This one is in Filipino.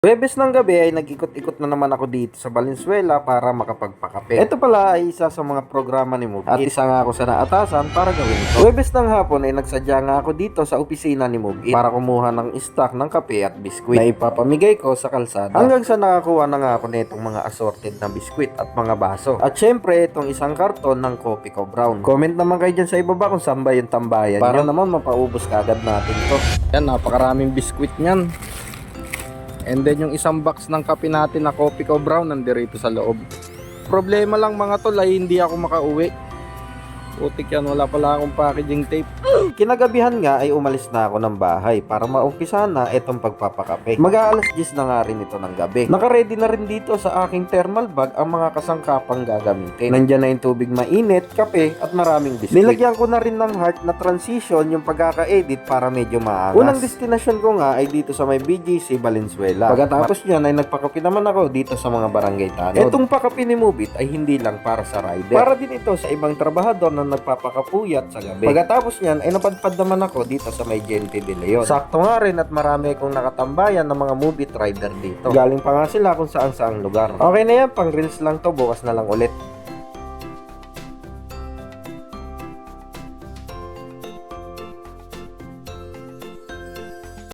Webes ng gabi ay nag-ikot-ikot na naman ako dito sa Valenzuela para makapagpakape. Ito pala ay isa sa mga programa ni Move At isa nga ako sa naatasan para gawin ito. Webes ng hapon ay nagsadya nga ako dito sa opisina ni Move para kumuha ng stock ng kape at biskwit na ipapamigay ko sa kalsada. Hanggang sa nakakuha na nga ako nitong mga assorted na biskwit at mga baso. At syempre itong isang karton ng Coffee Co Brown. Comment naman kayo dyan sa ibaba kung saan ba yung tambayan para naman mapaubos kagad natin to. Yan, napakaraming biskwit niyan. And then yung isang box ng kape natin na Coffee Co Brown nandirito sa loob. Problema lang mga tol ay hindi ako makauwi. Putik yan, wala pala akong packaging tape. Kinagabihan nga ay umalis na ako ng bahay para maumpisa na itong pagpapakape. Mag-aalas 10 na nga rin ito ng gabi. Nakaready na rin dito sa aking thermal bag ang mga kasangkapang gagamitin. Nandyan na yung tubig mainit, kape at maraming biscuit. Nilagyan ko na rin ng heart na transition yung pagkaka-edit para medyo maangas. Unang destinasyon ko nga ay dito sa may BGC Valenzuela. Pagkatapos niyan ay nagpakape naman ako dito sa mga barangay tanod. Itong pakape ni Mubit ay hindi lang para sa rider. Para din ito sa ibang trabahador na nagpapakapuyat sa gabi. Pagkatapos niyan ay napadpad naman ako dito sa may Gente de Leon. Sakto nga rin at marami akong nakatambayan ng mga Mubit rider dito. Galing pa nga sila kung saan saang lugar. Okay na yan, pang reels lang to, bukas na lang ulit.